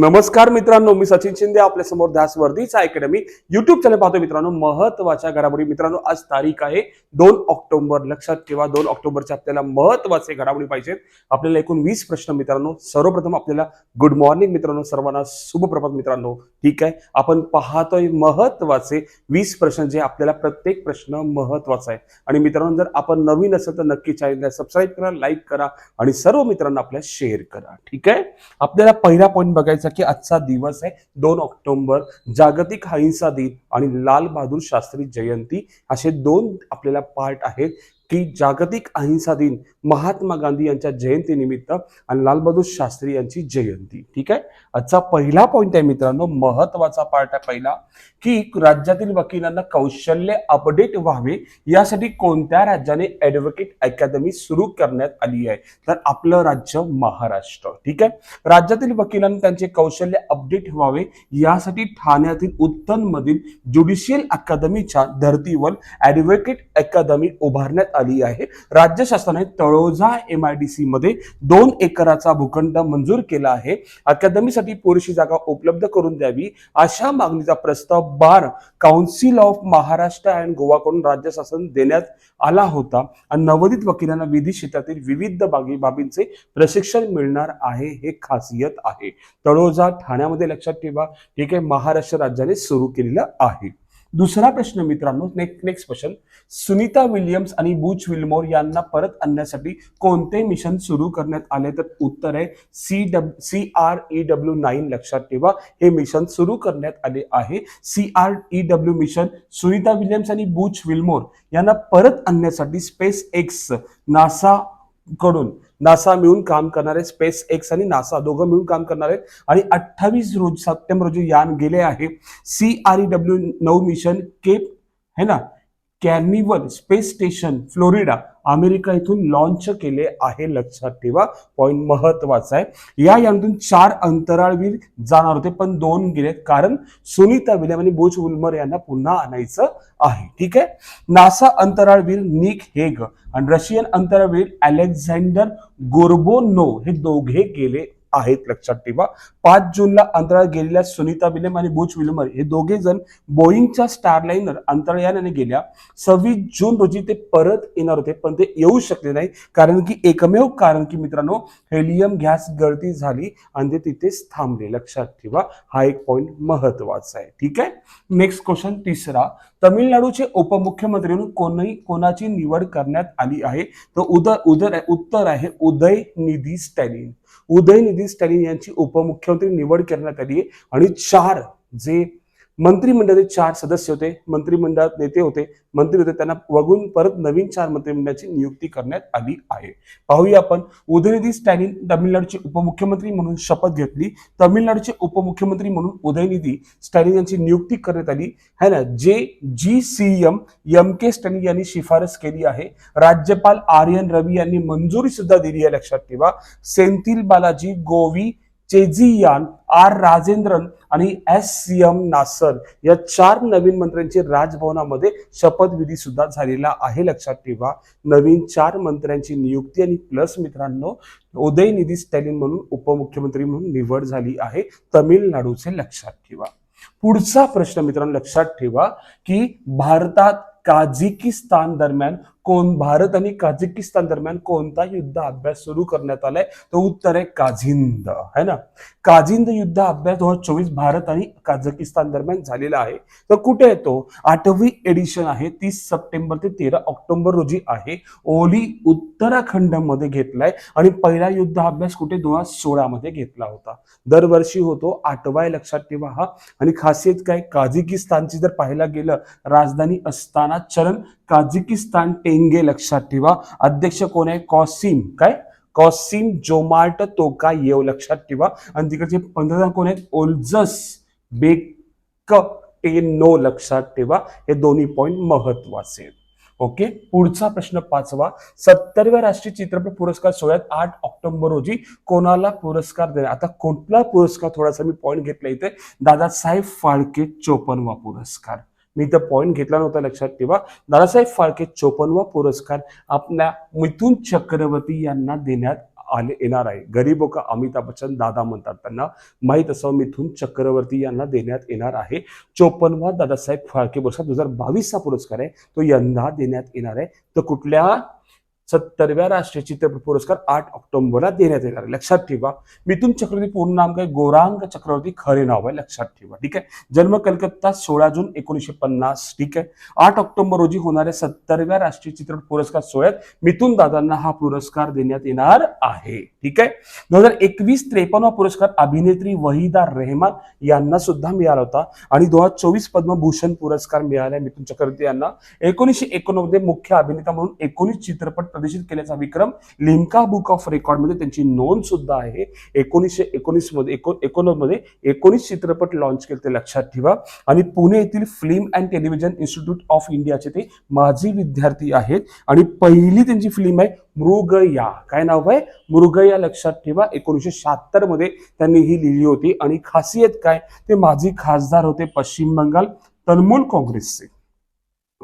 नमस्कार मित्रांनो मी सचिन शिंदे आपल्यासमोर ध्यास वर्धीचा अकॅडमी. युट्यूब चॅनल पाहतो मित्रांनो महत्त्वाच्या घडामोडी. मित्रांनो आज तारीख आहे दोन ऑक्टोबर. लक्षात ठेवा दोन ऑक्टोबरच्या आपल्याला महत्त्वाचे घडामोडी पाहिजेत. आपल्याला एकूण वीस प्रश्न मित्रांनो सर्वप्रथम आपल्याला गुड मॉर्निंग मित्रांनो सर्वांना शुभप्रभात मित्रांनो. ठीक आहे? आपण पाहतोय महत्त्वाचे वीस प्रश्न जे आपल्याला प्रत्येक प्रश्न महत्त्वाचा आहे. आणि मित्रांनो जर आपण नवीन असेल तर नक्की चॅनलला सबस्क्राईब करा लाईक करा आणि सर्व मित्रांना आपल्या शेअर करा. ठीक आहे? आपल्याला पहिला पॉईंट बघायचा की आजचा दिवस आहे दोन ऑक्टोबर जागतिक अहिंसा दिन आणि लाल बहादूर शास्त्री जयंती असे दोन आपल्याला पार्ट आहेत. की जागतिक अहिंसा दिन महात्मा गांधी यांच्या जयंतीनिमित्त आणि लालबहादूर शास्त्री यांची जयंती. ठीक आहे? आजचा पहिला पॉईंट आहे मित्रांनो महत्त्वाचा पार्ट आहे पहिला की राज्यातील वकिलांना कौशल्य अपडेट व्हावे यासाठी कोणत्या राज्याने ऍडव्होकेट अकॅदमी सुरू करण्यात आली आहे? तर आपलं राज्य महाराष्ट्र. ठीक आहे? राज्यातील वकिलांना त्यांचे कौशल्य अपडेट व्हावे यासाठी ठाण्यातील उत्तन मधील ज्युडिशियल अकादमीच्या धर्तीवर ऍडव्होकेट अकादमी उभारण्यात आली आहे. राज्य शासनाने Taloja M I D C मध्ये दोन एकराचा भूखंड मंजूर केला आहे. अकादमीसाठी पुरेशी जागा उपलब्ध करून द्यावी अशा मागणीचा प्रस्ताव bar council of Maharashtra and गोवाकडून राज्य शासन देण्यात आला होता. आणि नवोदित वकिलांना विधी क्षेत्रातील विविध बागी बाबींचे प्रशिक्षण मिळणार आहे हे खासियत आहे. तळोजा ठाण्यामध्ये लक्षात ठेवा. ठीक आहे महाराष्ट्र राज्याने सुरू केलेलं आहे. दुसरा प्रश्न मित्रांनो next next question Sunita Williams आणि बुच विल्मोर यांना परत आणण्यासाठी कोणते मिशन सुरू करण्यात आले? तर उत्तर आहे C W C R E W nine लक्षात ठेवा. हे मिशन सुरू करण्यात आले आहे. C R E W mission Sunita Williams आणि बुच विल्मोर यांना परत आणण्यासाठी स्पेस एक्स नासा कडून नासा मिळून काम करणारे स्पेस एक्स आणि नासा दोघं मिळून काम करणारे आणि अठ्ठावीस रोज सप्टेंबर रोजी यान गेले आहे. सी आर ई डब्ल्यू नऊ मिशन केप है ना? Canaveral space station Florida. America इथून लॉन्च केले आहे लक्षात ठेवा. पॉईंट महत्त्वाचा आहे. या यानातून चार अंतराळवीर जाणार होते पण दोन गेलेत. कारण सुनीता विलियम आणि बोच उल्मर यांना पुन्हा आणायचं आहे. ठीक आहे? नासा अंतराळवीर निक हेग आणि रशियन अंतराळवीर अलेक्झांडर गोर्बोनो हे दोघे गेले आहेत लक्षात ठेवा. पाच जूनला अंतराळ गेलेल्या सुनीता विल्यम आणि बुच विल्मर हे दोघे जण बोईंगच्या स्टारलाइनर अंतराळयानाने गेल्या. सव्वीस जून रोजी ते परत येणार होते पण ते येऊ शकले नाही कारण की एकमेव कारण की मित्रांनो हेलियम गॅस गळती झाली आणि ते तिथेच थांबले. लक्षात ठेवा हा एक पॉइंट महत्त्वाचा आहे. ठीक आहे? नेक्स्ट क्वेश्चन तिसरा. तमिळनाडूचे उपमुख्यमंत्री म्हणून कोणही कोणाची निवड करण्यात आली आहे? तर उदय उदर उत्तर आहे उदय निधी स्टॅलिन. उदयनिधी स्टॅलिन यांची उपमुख्यमंत्री निवड करण्यात आली आहे. आणि चार जे मंत्रिमंडळाचे चार सदस्य होते मंत्रिमंडळात नेते होते. मंत्री होते त्यांना वगळून परत नवीन चार मंत्रिमंडळाची नियुक्ती करण्यात आली आहे. पाहूया आपण. उदयनिधी स्टॅलिन तामिळनाडूचे उपमुख्यमंत्री म्हणून शपथ घेतली. तमिळनाडूचे उपमुख्यमंत्री म्हणून उदयनिधी स्टॅलिन यांची नियुक्ती करण्यात आली. है ना? जे जी C M M K Stalin यांनी शिफारस केली आहे. राज्यपाल आर एन रवी यांनी मंजुरी सुद्धा दिली आहे लक्षात ठेवा. सेंथिल बालाजी गोवी चेझियान आर राजेंद्रन आणि एस सी एम नासर या चार नवीन मंत्र्यांची राजभवनामध्ये शपथविधी सुद्धा झालेला आहे. लक्षात ठेवा. नवीन चार मंत्र्यांची नियुक्ती आणि प्लस मित्रांनो उदयनिधी स्टॅलिन म्हणून उपमुख्यमंत्री म्हणून निवड झाली आहे. तमिळनाडूचे लक्षात ठेवा. पुढचा प्रश्न मित्रांनो लक्षात ठेवा की भारतात काझिकिस्तान दरम्यान कोण भारत आणि काझिकिस्तान दरम्यान कोणता युद्ध अभ्यास सुरू करण्यात आलाय? तो उत्तर आहे काझिंद. है ना? काझिंद युद्ध अभ्यास दोन हजार चोवीस भारत आणि काझकिस्तान दरम्यान झालेला आहे. तर कुठे येतो आठवी एडिशन आहे. तीस सप्टेंबर ते तेरा ऑक्टोबर रोजी आहे. ओली उत्तराखंडमध्ये घेतलाय आणि पहिला युद्ध अभ्यास कुठे? दोन हजार सोळा मध्ये घेतला होता. दरवर्षी होतो. आठवा लक्षात ठेवा हा. आणि खासियत काय? काझिकिस्तानची जर पाहायला गेलं राजधानी असताना चरण काझिकिस्तान टेंगे लक्षात ठेवा. अध्यक्ष कोण आहे? कॉसिम. काय? कॉसिम जोमार्ट तोका येव लक्षात ठेवा. आणि तिकडचे पंधरा कोण आहेत? ओल्जस बेक नो लक्षात ठेवा. हे दोन्ही पॉइंट महत्त्वाचे आहेत. ओके? पुढचा प्रश्न पाचवा. सत्तरव्या राष्ट्रीय चित्रपट पुरस्कार सोहळ्यात आठ ऑक्टोबर रोजी कोणाला पुरस्कार देणार? आता कुठला पुरस्कार? थोडासा मी पॉईंट घेतला इथे. दादासाहेब फाळके चोपनवा पुरस्कार. मी इथं पॉईंट घेतला नव्हता लक्षात ठेवा. दादासाहेब फाळके चोपन्नवा पुरस्कार आपल्या मिथून चक्रवर्ती यांना देण्यात आले येणार आहे. गरीबो का अमिताभ बच्चन दादा म्हणतात त्यांना. माहीत असावं मिथून चक्रवर्ती यांना देण्यात येणार आहे. चोपन्नवा दादासाहेब फाळके पुरस्कार दोन हजार बावीसचा पुरस्कार आहे. तो यंदा देण्यात येणार आहे. तर कुठल्या सत्तरव्या राष्ट्रीय चित्रपट पुरस्कार आठ ऑक्टोबरला देण्यात येणार आहे. लक्षात ठेवा. मिथुन चक्रवर्ती पूर्ण नाम काय? गोरांग चक्रवर्ती खरे नाव आहे. लक्षात ठेवा. ठीक आहे? जन्म कलकत्ता सोळा जून एकोणीसशे पन्नास. ठीक आहे? आठ ऑक्टोबर रोजी होणाऱ्या सत्तरव्या राष्ट्रीय चित्रपट पुरस्कार सोहळ्यात मिथुन दादांना हा पुरस्कार देण्यात येणार आहे. ठीक आहे? दोन हजार एकवीस त्रेपन्नवा पुरस्कार अभिनेत्री वहिदा रेहमान यांना सुद्धा मिळाला होता. आणि दोन हजार चोवीस पद्मभूषण पुरस्कार मिळाला मिथुन चक्रवर्ती यांना. एकोणीसशे एकोणनव्वद मुख्य अभिनेता म्हणून एकोणीस चित्रपट प्रदर्शित केल्याचा विक्रम लिम्का बुक ऑफ रेकॉर्डमध्ये त्यांची नोंद सुद्धा आहे. एकोणीसशे एकोणीसमध्ये एको एकोणनव्वदमध्ये एकोणीस चित्रपट लॉन्च केले ते लक्षात ठेवा. आणि पुणे येथील film and television institute of इंडियाचे ते माजी विद्यार्थी आहेत. आणि पहिली त्यांची फिल्म आहे मृगया. काय नाव आहे? मृगया लक्षात ठेवा. एकोणीसशे शहात्तरमध्ये त्यांनी ही लिहिली होती. आणि खासियत काय? ते माजी खासदार होते पश्चिम बंगाल तृणमूल काँग्रेसचे.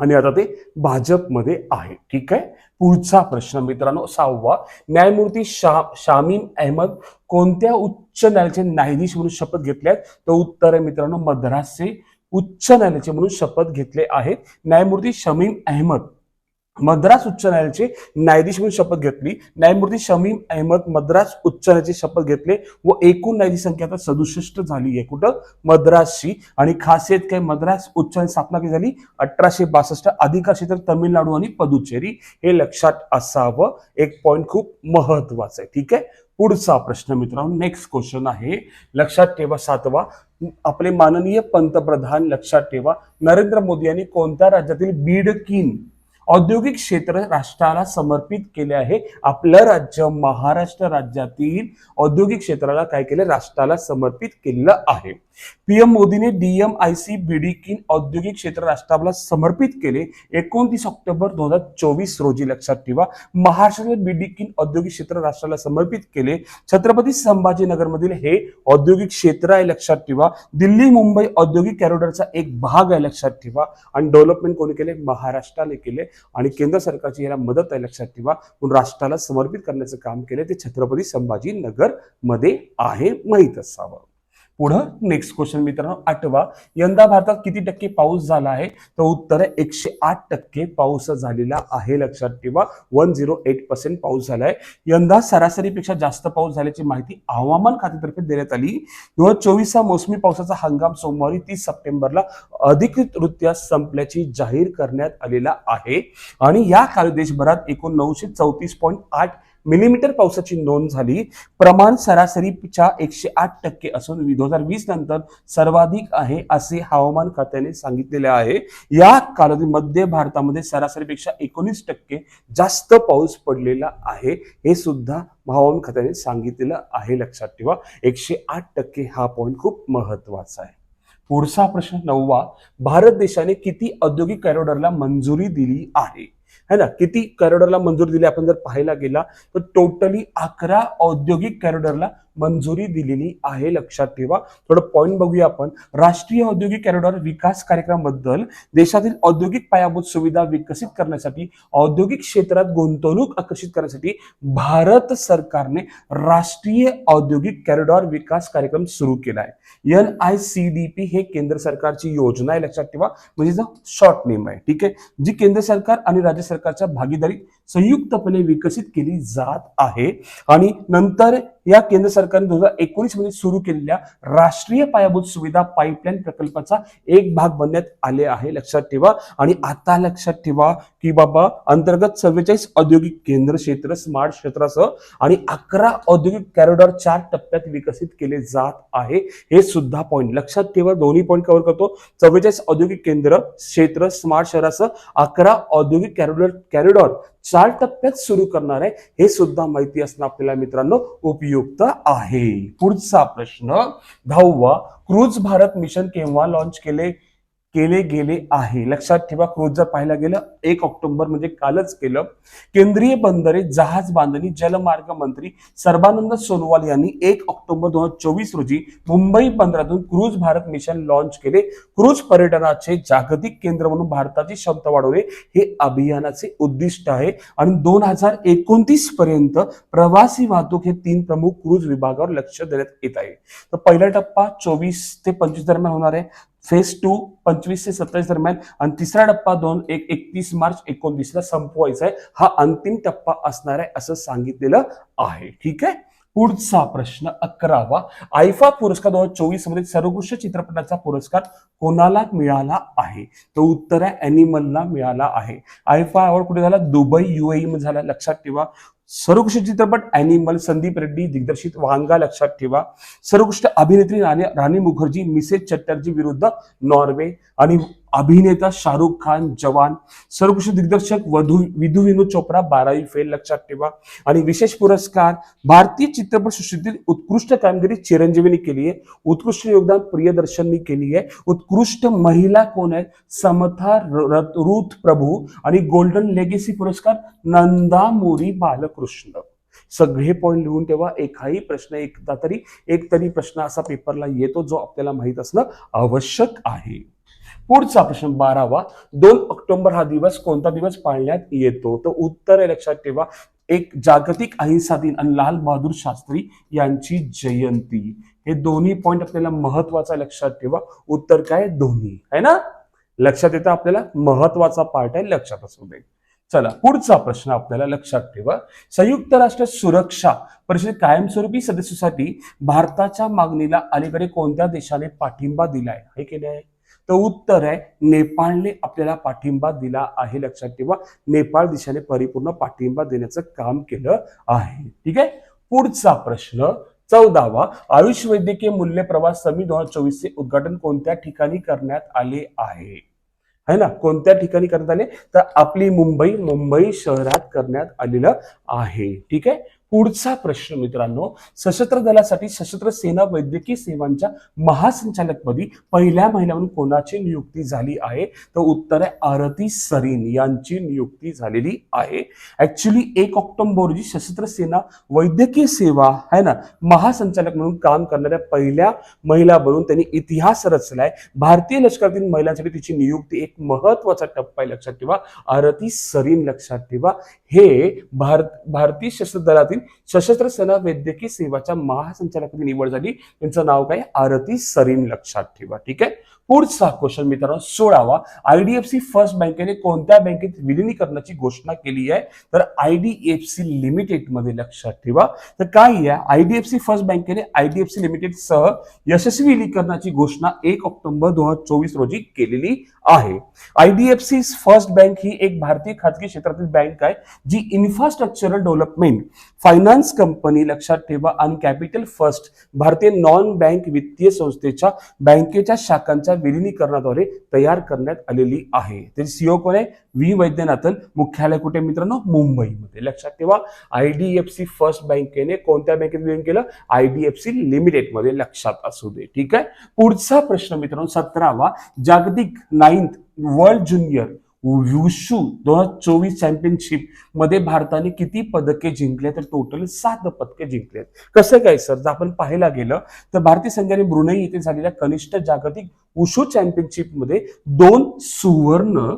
आणि आता ते भाजपमध्ये आहे. ठीक आहे? पुढचा प्रश्न मित्रांनो सहावा. न्यायमूर्ती शा शामीम अहमद कोणत्या उच्च न्यायालयाचे न्यायाधीश म्हणून शपथ घेतल्या आहेत? तर उत्तर आहे मित्रांनो मद्रासचे उच्च न्यायालयाचे म्हणून शपथ घेतले आहेत. न्यायमूर्ती शमीम अहमद मद्रास उच्च न्यायालयाचे न्यायाधीश म्हणून शपथ घेतली. न्यायमूर्ती शमीम अहमद मद्रास उच्च न्यायालयाचे शपथ घेतले व एकूण न्यायाधीश संख्या आता सदुसष्ट झाली आहे. कुठं? मद्रासची आणि खासियत काय? मद्रास उच्च न्यायालय स्थापना कधी झाली? अठराशे बासष्ट. अधिकार क्षेत्र तमिळनाडू आणि पदुचेरी. हे लक्षात असावं. एक पॉइंट खूप महत्वाचं आहे. ठीक आहे? पुढचा प्रश्न मित्रांनो नेक्स्ट क्वेश्चन आहे. लक्षात ठेवा सातवा. आपले माननीय पंतप्रधान लक्षात ठेवा. नरेंद्र मोदी यांनी कोणत्या राज्यातील बीड किन औद्योगिक क्षेत्र राष्ट्राला समर्पित केले आहे. आपलं राज्य महाराष्ट्र राज्यातील औद्योगिक क्षेत्राला काय केलं? राष्ट्राला समर्पित केलेलं आहे. पीएम मोदीने डीएमआयसी किन औद्योगिक क्षेत्र राष्ट्राला समर्पित केले. एकोणतीस ऑक्टोबर दोन हजार चोवीस रोजी लक्षात ठेवा. महाराष्ट्रातील किन औद्योगिक क्षेत्र राष्ट्राला समर्पित केले. छत्रपती संभाजीनगरमधील हे औद्योगिक क्षेत्र आहे लक्षात ठेवा. दिल्ली मुंबई औद्योगिक कॅरिडॉरचा एक भाग आहे लक्षात ठेवा. आणि डेव्हलपमेंट कोणी केले? महाराष्ट्राने केले. आणि केंद्र सरकारची याला मदत आहे लक्षात ठेवा. म्हणून राष्ट्राला समर्पित करण्याचं काम केलं ते छत्रपती संभाजीनगरमध्ये आहे माहीत असावं. पुढं नेक्स्ट क्वेश्चन मित्रांनो आठवा. यंदा भारतात किती टक्के पाऊस झाला आहे? तर उत्तर आहे एकशे आठ टक्के पाऊस झालेला आहे लक्षात ठेवा. वन झिरो एट पर्सेंट पाऊस झालाय यंदा सरासरीपेक्षा जास्त पाऊस झाल्याची माहिती हवामान खात्यातर्फे देण्यात आली. दोन हजार चोवीसचा मोसमी पावसाचा हंगाम सोमवारी तीस सप्टेंबरला अधिकृतरित्या संपल्याची जाहीर करण्यात आलेला आहे. आणि या काळी देशभरात एकूण नऊशे चौतीस पॉईंट आठ मिलीमीटर पावसाची नोंद झाली. प्रमाण सरासरीच्या एकशे आठ टक्के असून दोन हजार वीस नंतर सर्वाधिक आहे असे हवामान खात्याने सांगितलेले आहे. या कालावधी मध्य भारतामध्ये सरासरीपेक्षा एकोणीस टक्के जास्त पाऊस पडलेला आहे. हे सुद्धा हवामान खात्याने सांगितलेलं आहे. लक्षात ठेवा एकशे आठ टक्के हा पॉईंट खूप महत्त्वाचा आहे. पुढचा प्रश्न नववा भारत देशाने किती औद्योगिक कॉरिडॉरला मंजुरी दिली आहे? है ना? किती कॉरिडॉरला मंजूर दिली आपण जर पाहायला गेला तर टोटली अकरा औद्योगिक कॉरिडॉरला मंजुरी दिलेली आहे लक्षात ठेवा. थोडं पॉईंट बघूया आपण. राष्ट्रीय औद्योगिक कॉरिडॉर विकास कार्यक्रमाबद्दल देशातील औद्योगिक पायाभूत सुविधा विकसित करण्यासाठी औद्योगिक क्षेत्रात गुंतवणूक आकर्षित करण्यासाठी भारत सरकारने राष्ट्रीय औद्योगिक कॉरिडॉर विकास कार्यक्रम सुरू केला आहे N I C D P हे केंद्र सरकारची योजना आहे लक्षात ठेवा. म्हणजे शॉर्ट नेम आहे ठीक आहे? जी केंद्र सरकार आणि राज्य सरकारच्या भागीदारी संयुक्तपणे विकसित केली जात आहे. आणि नंतर या केंद्र सरकारने दोन हजार एकोणीसमध्ये सुरू केलेल्या राष्ट्रीय पायाभूत सुविधा पाईपलाईन प्रकल्पाचा एक भाग बनण्यात आले आहे. लक्षात ठेवा. आणि आता लक्षात ठेवा की बाबा अंतर्गत चव्वेचाळीस औद्योगिक केंद्र क्षेत्र स्मार्ट क्षेत्रासह आणि अकरा औद्योगिक कॉरिडॉर चार टप्प्यात विकसित केले जात आहे. हे सुद्धा पॉईंट लक्षात ठेवा. दोन्ही पॉईंट कव्हर करतो. चव्वेचाळीस औद्योगिक केंद्र क्षेत्र स्मार्ट शहरासह अकरा औद्योगिक कॅरिडॉर कॅरिडॉर चार टप्प्यात सुरू करणार आहे. हे सुद्धा माहिती असणं आपल्याला मित्रांनो उपयुक्त आहे. पुढचा प्रश्न दहावा क्रूज भारत मिशन केव्हा लॉन्च केले? केले गेले आहे. लक्षात ठेवा क्रूज जर पाहायला गेलं एक ऑक्टोबर म्हणजे कालच केलं. केंद्रीय बंदरे जहाज बांधणी जलमार्ग मंत्री सर्बानंद सोनोवाल यांनी एक ऑक्टोबर दोन हजार चोवीस रोजी मुंबई बंदरातून क्रूज भारत मिशन लॉन्च केले. क्रूज पर्यटनाचे जागतिक केंद्र म्हणून भारताची क्षमता वाढवणे हे अभियानाचे उद्दिष्ट आहे. आणि दोन हजार एकोणतीस पर्यंत प्रवासी वाहतूक हे तीन प्रमुख क्रूज विभागावर लक्ष देण्यात येत आहे. तर पहिला टप्पा चोवीस ते पंचवीस दरम्यान होणार आहे. फेज टू पंचवीस ते सत्तावीस दरम्यान. आणि तिसरा टप्पा दोन एक एकतीस मार्च एकोणवीसला संपवायचा आहे हा अंतिम टप्पा असणार आहे असं सांगितलेलं आहे. ठीक? आहे पुढचा प्रश्न अकरावा. आयफा पुरस्कार दोन हजार चोवीसमध्ये सर्वोत्कृष्ट चित्रपटाचा पुरस्कार कोणाला मिळाला आहे? तो उत्तर आहे अॅनिमलला मिळाला आहे. आयफा अवॉर्ड कुठे झाला? दुबई युएई मध्ये झाला. लक्षात ठेवा. सर्वोकृष्ट चित्रपट अॅनिमल संदीप रेड्डी दिग्दर्शित वांगा लक्षात ठेवा. सर्वोकृष्ट अभिनेत्री राणी राणी मुखर्जी मिसेस चटर्जी विरुद्ध नॉर्वे आणि अभिनेता शाहरुख खान जवान. सर्वोकृष्ट दिग्दर्शक वधू विधू विनोद चोप्रा बारावी फेल लक्षात ठेवा. आणि विशेष पुरस्कार भारतीय चित्रपट सृष्टीतील उत्कृष्ट कामगिरी चिरंजीवीने केली आहे. उत्कृष्ट योगदान प्रियदर्शननी केली आहे. उत्कृष्ट महिला कोण आहेत? समथा र- रुथ प्रभू आणि गोल्डन लेगेसी पुरस्कार नंदा मोरी बालक कृष्ण. सगळे पॉईंट लिहून तेव्हा एकाही प्रश्न एकदा तरी एक तरी प्रश्न असा पेपरला येतो जो आपल्याला माहीत असणं आवश्यक आहे. पुढचा प्रश्न बारावा दोन ऑक्टोबर हा दिवस कोणता दिवस पाळण्यात येतो? तर उत्तर आहे लक्षात ठेवा एक जागतिक अहिंसा दिन आणि लाल बहादूर शास्त्री यांची जयंती. हे दोन्ही पॉइंट आपल्याला महत्त्वाचा लक्षात ठेवा. उत्तर काय? दोन्ही. आहे ना? लक्षात येतं आपल्याला? महत्त्वाचा पार्ट आहे लक्षात असू दे. चला पुढचा प्रश्न आपल्याला लक्षात ठेवा. संयुक्त राष्ट्र सुरक्षा परिषद कायमस्वरूपी सदस्यासाठी भारताच्या मागणीला अलीकडे कोणत्या देशाने पाठिंबा दिलाय? हे केले आहे. तर उत्तर आहे नेपाळने आपल्याला पाठिंबा दिला आहे. लक्षात ठेवा नेपाळ देशाने परिपूर्ण पाठिंबा देण्याचं काम केलं आहे. ठीक आहे? पुढचा प्रश्न चौदावा आयुष वैद्यकीय मूल्य प्रवास समिती दोन हजार चोवीसचे उद्घाटन कोणत्या ठिकाणी करण्यात आले आहे? है ना? कोणत्या ठिकाणी करण्यात आले? तर आपली मुंबई मुंबई शहरात करण्यात आलेलं आहे. ठीक आहे? पुढचा प्रश्न मित्रांनो सशस्त्र दलासाठी सशस्त्र सेना वैद्यकीय सेवांच्या महासंचालकपदी पहिल्या महिला कोणाची नियुक्ती झाली आहे? तर उत्तर आहे आरती सरीन यांची नियुक्ती झालेली आहे. ऍक्च्युली एक ऑक्टोबर रोजी सशस्त्र सेना वैद्यकीय सेवा आहे ना महासंचालक म्हणून काम करणाऱ्या पहिल्या महिला बनून त्यांनी इतिहास रचलाय. भारतीय लष्करातील महिलांसाठी तिची नियुक्ती एक महत्त्वाचा टप्पा आहे लक्षात ठेवा. आरती सरीन लक्षात ठेवा. हे भारत भारतीय सशस्त्र दलातील सशस्त्र सेना वैद्यकीय सेवाच्या महासंचालकाची निवड झाली. त्यांचं नाव काय? आरती सरीन लक्षात ठेवा. ठीक आहे? पुढचा क्वेश्चन मित्रांनो सोळावा. आयडीएफसी फर्स्ट बँकेने कोणत्या बँकेत विलिनीकरणाची घोषणा केली आहे? तर आयडीएफसी लिमिटेडमध्ये लक्षात ठेवा. तर काय आहे? आयडीएफसी फर्स्ट बँकेने आयडीएफसी लिमिटेड सह यशस्वी विलीकरणाची घोषणा एक ऑक्टोबर दोन हजार चोवीस रोजी केलेली आहे. आयडीएफसी फर्स्ट बँक ही एक भारतीय खाजगी क्षेत्रातील बँक आहे जी इन्फ्रास्ट्रक्चरल डेव्हलपमेंट फायनान्स कंपनी लक्षात ठेवा आणि कॅपिटल फर्स्ट भारतीय नॉन बँक वित्तीय संस्थेच्या बँकेच्या शाखांच्या विलिनीकरणाद्वारे तयार करण्यात आलेली आहे. त्याची सीओ कोण आहे? व्ही वैद्यनाथन. मुख्यालय कुठे मित्रांनो? मुंबईमध्ये. लक्षात ठेवा आयडीएफसी फर्स्ट बँकेने कोणत्या बँकेत विलीन केलं? आयडीएफसी सी लिमिटेडमध्ये. लक्षात असू दे. ठीक आहे? पुढचा प्रश्न मित्रांनो सतरावा जागतिक नाईन्थ वर्ल्ड ज्युनियर वुशू दोन हजार चोवीस चॅम्पियनशिपमध्ये भारताने किती पदके जिंकले तर टोटल सात पदके जिंकले कसं काय सर जर आपण पाहायला गेलं तर भारतीय संघाने ब्रुनई येथे झालेल्या कनिष्ठ जागतिक उशू चॅम्पियनशिपमध्ये दोन सुवर्ण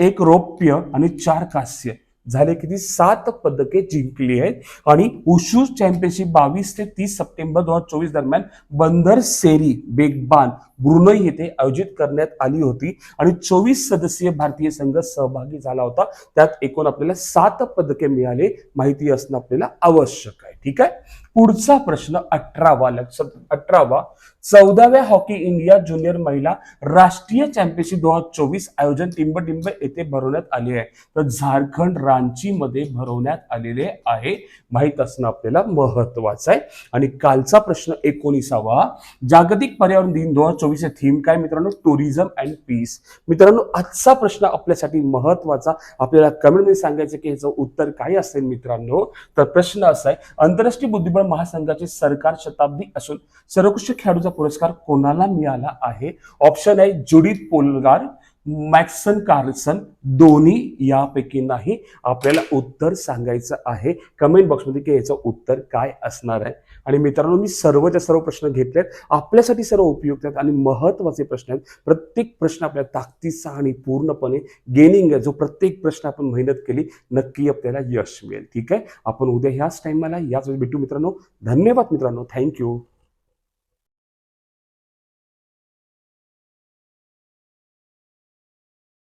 एक रौप्य आणि चार कांस्य. झाले किती? सात पदके जिंकली आहेत. आणि उशू चॅम्पियनशिप बावीस ते तीस सप्टेंबर दोन हजार चोवीस दरम्यान बंदर सेरी बेगबान ब्रुनई येथे आयोजित करण्यात आली होती. आणि चोवीस सदस्यीय भारतीय संघ सहभागी झाला होता. त्यात एकूण आपल्याला सात पदके मिळाले. माहिती असणं आपल्याला आवश्यक आहे. ठीक आहे? पुढचा प्रश्न अठरावा लक्षात अठरावा. चौदाव्या हॉकी इंडिया ज्युनियर महिला राष्ट्रीय चॅम्पियनशिप दोन हजार चोवीस आयोजन टिंबटिंब येथे भरवण्यात आले आहे. तर झारखंड रांची मध्ये भरवण्यात आलेले आहे. माहीत असणं आपल्याला महत्वाचं आहे. आणि कालचा प्रश्न एकोणीसावा. जागतिक पर्यावरण दिन दोन हजार चोवीस थीम काय मित्रांनो? टुरिझम अँड पीस मित्रांनो आजचा प्रश्न आपल्यासाठी महत्त्वाचा. आपल्याला कमेंटमध्ये सांगायचं की ह्याचं उत्तर काय असेल मित्रांनो? तर प्रश्न असा आहे आंतरराष्ट्रीय बुद्धिबळ महासंघाचे सरकार शताब्दी असून सर्वोत्कृष्ट खेळाडूचा पुरस्कार कोणाला मिळाला आहे? ऑप्शन आहे जुडीत पोलगार. मॅक्सन कार्लसन दोन्ही यापैकी नाही. आपल्याला उत्तर सांगायचं आहे. कमेंट बॉक्समध्ये की याचं उत्तर काय असणार आहे. आणि मित्रांनो मी सर्वच्या सर्व प्रश्न घेतलेत. आपल्यासाठी सर्व उपयुक्त आहेत आणि महत्त्वाचे प्रश्न आहेत. प्रत्येक प्रश्न आपल्या ताकदीचा आणि पूर्णपणे गेनिंग आहे. जो प्रत्येक प्रश्न आपण मेहनत केली नक्की आपल्याला यश मिळेल. ठीक आहे? आपण उद्या ह्याच टाईमाला याच भेटू मित्रांनो. धन्यवाद मित्रांनो. थँक्यू